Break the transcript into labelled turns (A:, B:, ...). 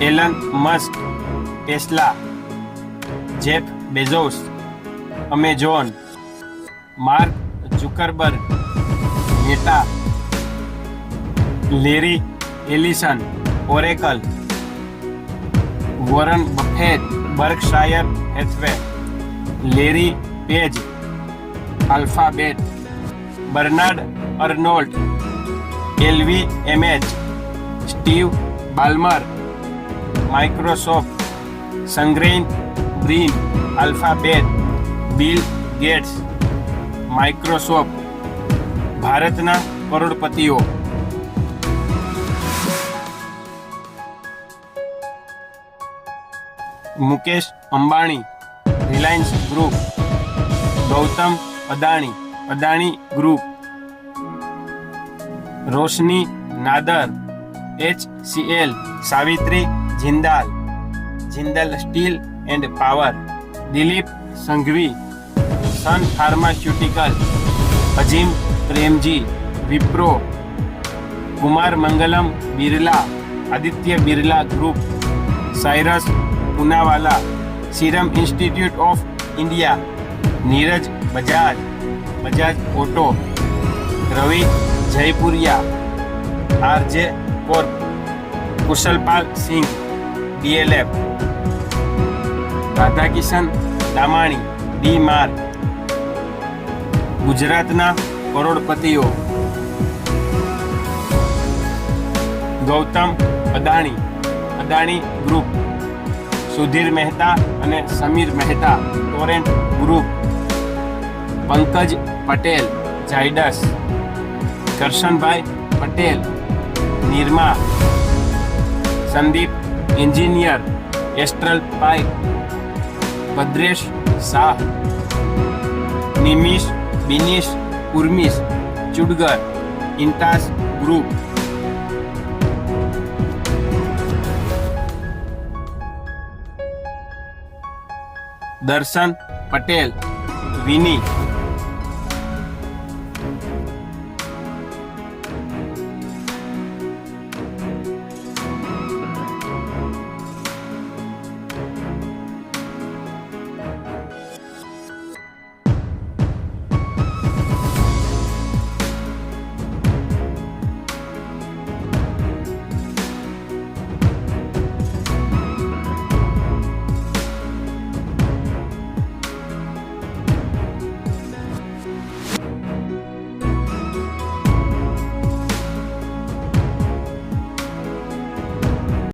A: Elon Musk Tesla Jeff Bezos Amazon Mark Zuckerberg Meta Larry Ellison Oracle Warren Buffett Berkshire Hathaway Larry Page Alphabet Bernard Arnault LVMH Steve Ballmer Microsoft સંગ્રેન Brin Alphabet Bill Gates Microsoft ભારતના કરોડપતિઓ Mukesh Ambani Reliance group Gautam Adani Adani group Roshni Nadar HCL Savitri Jindal Jindal steel and power Dilip Sanghvi Sun pharmaceutical Azim Premji Wipro Kumar Mangalam Birla Aditya Birla group Cyrus Poonawalla Serum institute of India Neeraj Bajaj Bajaj auto Ravi Jaipuria RJ corp Kushalpal Singh DLF. Radhakishan Damani, DMart ગુજરાતના કરોડપતિઓ. Gautam Adani Adani group. Sudhir Mehta અને Sameer Mehta, Torrent group. Pankaj Patel, Zydus. કરશનભાઈ Patel, Nirma. Sandeep engineer Astral pipe Bhadresh Shah Nimish Binish Urmish Chudgar Intas group Darshan Patel Vini